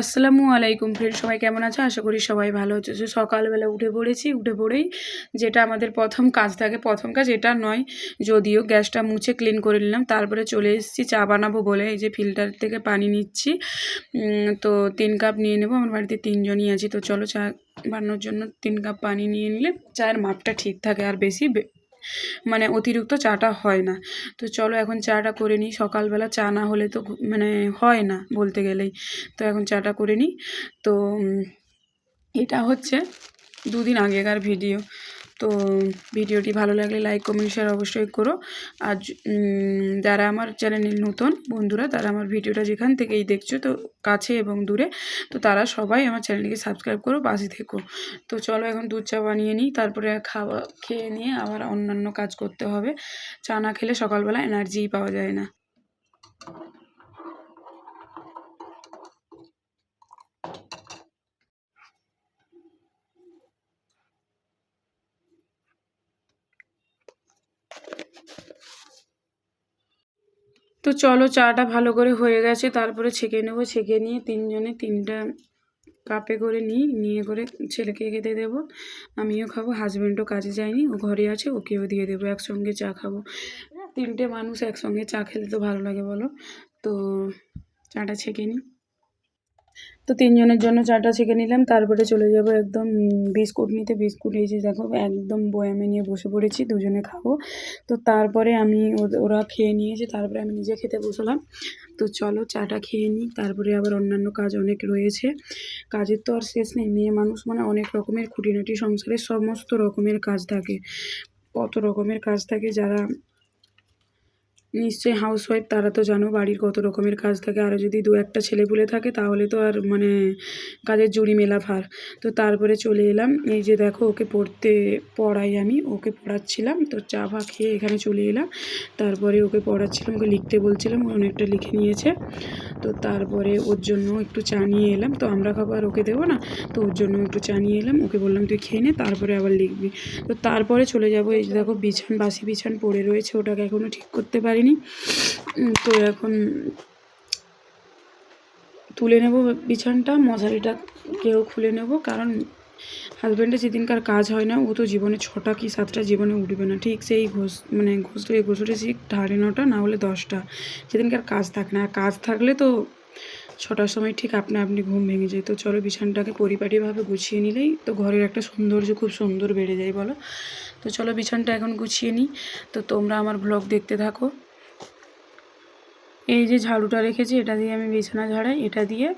আসসালামু আলাইকুম ফ্রেন্ড সবাই কেমন আছে? আশা করি সবাই ভালো হচ্ছে সকালবেলা উঠে পড়েছি, উঠে পড়েই যেটা আমাদের প্রথম কাজ থাকে, প্রথম কাজ এটা নয়, যদিও গ্যাসটা মুছে ক্লিন করে নিলাম, তারপরে চলে এসেছি, চা বানাবো বলে এই যে ফিল্টার থেকে পানি নিচ্ছি। তো তিন কাপ নিয়ে নেব, আমার বাড়িতে তিনজনই আছি, তো চলো চা বানানোর জন্য তিন কাপ পানি নিয়ে নিলে চায়ের মাপটা ঠিক থাকে, আর বেশি মানে অতিরিক্ত চাটা হয় না। তো চলো এখন চাটা করে নিই। সকালবেলা চা না হলে তো মানে হয় না বলতে গেলেই। তো এখন চাটা করে নিই। তো এটা হচ্ছে দুদিন আগেকার ভিডিও। তো ভিডিওটি ভালো লাগলে লাইক কমেন্ট শেয়ার অবশ্যই করো। আর যারা আমার চ্যানেলে নতুন বন্ধুরা, তারা আমার ভিডিওটা যেখান থেকেই দেখছ, তো কাছে এবং দূরে, তো তারা সবাই আমার চ্যানেলটিকে সাবস্ক্রাইব করো, পাশে থেকো। তো চলো এখন দুধ চা বানিয়ে নিই, তারপরে খাওয়া, খেয়ে নিয়ে আবার অন্যান্য কাজ করতে হবে। চা না খেলে সকালবেলা এনার্জিই পাওয়া যায় না। তো চলো চাটা ভালো করে হয়ে গেছে, তারপরে ছেঁকে নেব। ছেঁকে নিয়ে তিনজনে তিনটা কাপে করে নিই, নিয়ে করে ছেলেকে খেতে দেবো। আমিও খাব হাজব্যান্ডও কাজে যায়নি, ও ঘরে আছে, ওকেও দিয়ে দেবো, একসঙ্গে চা খাব। তিনটে মানুষ একসঙ্গে চা খেলে তো ভালো লাগে বলো। তো চাটা ছেঁকে নিই। তো তিনজনের জন্য চাটা ছেঁকে নিলাম, তারপরে চলে যাব একদম বিস্কুট নিতে। বিস্কুট এই যে দেখো, একদম বয়ামে নিয়ে বসে পড়েছি, দুজনে খাব। তো তারপরে আমি ওরা খেয়ে নিয়েছে, তারপরে আমি নিজে খেতে বসলাম। তো চলো চাটা খেয়ে নিই, তারপরে আবার অন্যান্য কাজ অনেক রয়েছে। কাজের তো আর শেষ নেই, মেয়ে মানুষ মানে অনেক রকমের খুঁটিনাটি সংসারে সমস্ত রকমের কাজ থাকে। কত রকমের কাজ থাকে যারা নিশ্চয়ই হাউসওয়াইফ তারা তো জানো বাড়ির কত রকমের কাজ থাকে। আরও যদি দু একটা ছেলেপুলে থাকে, তাহলে তো আর মানে কাজের জুড়ি মেলা ভার। তো তারপরে চলে এলাম। এই যে দেখো, ওকে পড়তে পড়াই আমি, ওকে পড়াচ্ছিলাম। তো চা ফা খেয়ে এখানে চলে এলাম। তারপরে ওকে পড়াচ্ছিলাম, ওকে লিখতে বলছিলাম, ও অনেকটা লিখে নিয়েছে। তো তারপরে ওর জন্য একটু চা নিয়ে এলাম। তো আমরা খাব আর ওকে দেবো না। তো ওর জন্য একটু চা নিয়ে এলাম। ওকে বললাম, তুই খেয়ে নে, তারপরে আবার লিখবি। তো তারপরে চলে যাব। এই যে দেখো, বিছান, বাসি বিছান পড়ে রয়েছে। ওটাকে এখনও ঠিক করতে পারিনি। তো এখন তুলে নেব বিছানটা, মশারিটা কেউ খুলে নেব, কারণ হাজব্যান্ডের যেদিনকার কাজ হয় না, ও তো জীবনে ছটা কি সাতটা জীবনে উঠবে না। ঠিক সেই ঘোষ মানে ঘষলে ঘষলে ঠিক সাড়ে নটা, না হলে দশটা। যেদিনকার কাজ থাকে না, আর কাজ থাকলে তো ছটার সময় ঠিক আপনা আপনি ঘুম ভেঙে যায়। তো চলো বিছানটাকে পরিপাটিভাবে গুছিয়ে নিলেই তো ঘরের একটা সৌন্দর্য খুব সুন্দর বেড়ে যায়, বলো? তো চলো বিছানটা এখন গুছিয়ে নিই। তো তোমরা আমার ব্লগ দেখতে থাকো। এই যে ঝাড়ুটা রেখেছি, এটা দিয়ে আমি বিছানা ঝাড়াই, এটা দিয়ে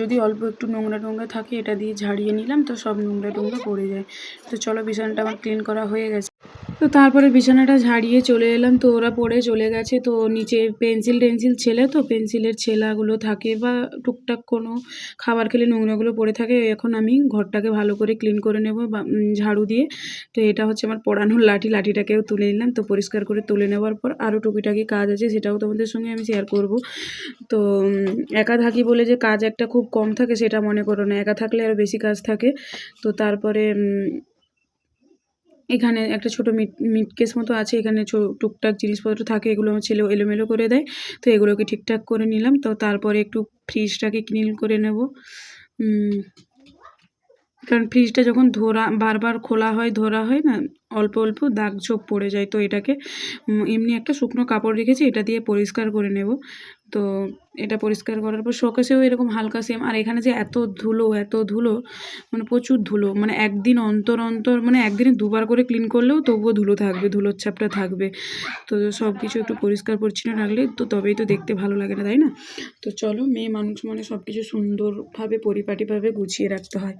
যদি অল্প একটু নোংরা টোংরা থাকে, এটা দিয়ে ঝাড়িয়ে নিলাম, তো সব নোংরা টোংরা পড়ে যায়। তো চলো বিছানাটা আমার ক্লিন করা হয়ে গেছে। তো তারপরে বিছানাটা ঝাড়িয়ে চলে এলাম। তো ওরা পড়ে চলে গেছে। তো নিচে পেন্সিল টেন্সিল ছেলে তো, পেন্সিলের ছেলাগুলো থাকে বা টুকটাক কোনো খাবার খেলে নোংরাগুলো পড়ে থাকে। এখন আমি ঘরটাকে ভালো করে ক্লিন করে নেব ঝাড়ু দিয়ে। তো এটা হচ্ছে আমার পড়ানোর লাঠি। লাঠিটাকেও তুলে নিলাম। তো পরিষ্কার করে তুলে নেওয়ার পর আরও টুকিটাকি কাজ আছে, সেটাও তোমাদের সঙ্গে আমি শেয়ার করব। তো একা থাকি বলে যে কাজ একটা খুব কম থাকে সেটা মনে করো না। একা থাকলে আরও বেশি কাজ থাকে। তো তারপরে এখানে একটা ছোটো মিট মিট কেস মতো আছে, এখানে টুকটাক জিনিসপত্র থাকে, এগুলো আমার ছেলে এলোমেলো করে দেয়। তো এগুলোকে ঠিকঠাক করে নিলাম। তো তারপরে একটু ফ্রিজটাকে ক্লিন করে নেব। কারণ ফ্রিজটা যখন ধরা, বারবার খোলা হয়, ধরা হয় না, অল্প অল্প দাগ ছোপ পড়ে যায়। তো এটাকে এমনি একটা শুকনো কাপড় রেখেছি, এটা দিয়ে পরিষ্কার করে নেব। তো এটা পরিষ্কার করার পর শোকেসেও এরকম হালকা সেম আর এখানে যে এত ধুলো এত ধুলো মানে প্রচুর ধুলো মানে একদিন অন্তর অন্তর মানে একদিনে দুবার করে ক্লিন করলেও তবুও ধুলো থাকবে, ধুলোর ছাপটা থাকবে। তো সব কিছু একটু পরিষ্কার পরিচ্ছন্ন রাখলে তো তবেই তো দেখতে ভালো লাগে না, তাই না? তো চলো মেয়ে মানুষ মানে সব কিছু সুন্দরভাবে, পরিপাটিভাবে গুছিয়ে রাখতে হয়।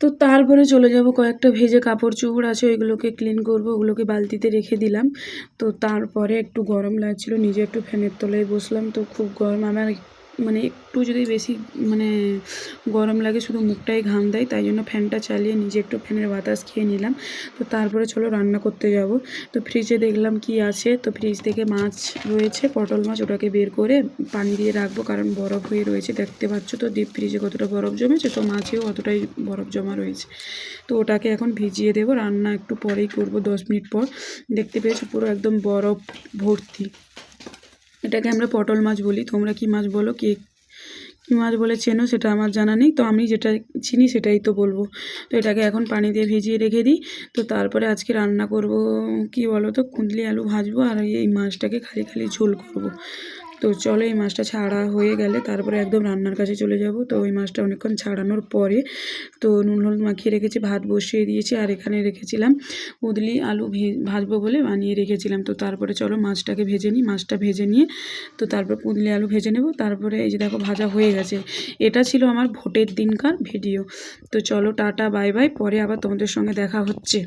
তো তারপরে চলে যাব, কয়েকটা ভেজে কাপড় চোপড় আছে, ওইগুলোকে ক্লিন করব, ওগুলোকে বালতিতে রেখে দিলাম। তো তারপরে একটু গরম লাগছিল, নিজে একটু ফ্যানের তলায় বসলাম, তো খুব গরম, আমার মানে একটু যদি বেশি মানে গরম লাগে শুধু মুখটাই ঘাম দেয়, তাই জন্য ফ্যানটা চালিয়ে নিজে একটু ফ্যানের বাতাস খেয়ে নিলাম। তো তারপরে চলো রান্না করতে যাব। তো ফ্রিজে দেখলাম কি আছে, তো ফ্রিজ থেকে মাছ রয়েছে, পটল মাছ ওটাকে বের করে পানি দিয়ে রাখব, কারণ বরফ হয়ে রয়েছে, দেখতে পাচ্ছ তো ডিপ ফ্রিজে কতটা বরফ জমেছে, তো মাছেও অতটাই বরফ জমা রয়েছে। তো ওটাকে এখন ভিজিয়ে দেবো, রান্না একটু পরেই করব, দশ মিনিট পর। দেখতে পেয়েছ পুরো একদম বরফ ভর্তি। এটাকে আমরা পটল মাছ বলি। তোমরা কি মাছ বলো? কে কী মাছ বলে চেনো? সেটা আমার জানা নেই। তো আমি যেটা চিনি সেটাই তো বলব। তো এটাকে এখন পানি দিয়ে ভিজিয়ে রেখে দিই। তো তারপরে আজকে রান্না করব, কি বলো তো কুঁদলি আলু ভাজবো আর এই মাছটাকে খালি খালি ঝোল করব। তো চলো এই মাছটা ছাড়া হয়ে গেলে তারপরে একদম রান্নার কাছে চলে যাব। তো ওই মাছটা অনেকক্ষণ ছাড়ানোর পরে তো নুন হলুদ মাখিয়ে রেখেছি, ভাত বসিয়ে দিয়েছি আর এখানে রেখেছিলাম কুদলি আলু ভাজবো বলে বানিয়ে রেখেছিলাম। তো তারপরে চলো মাছটাকে ভেজে নিই, মাছটা ভেজে নিয়ে তো তারপর কুদলি আলু ভেজে নেব। তারপরে এই যে দেখো ভাজা হয়ে গেছে। এটা ছিল আমার ভোটের দিনকার ভিডিও। তো চলো টাটা, বাই বাই। পরে আবার তোমাদের সঙ্গে দেখা হচ্ছে।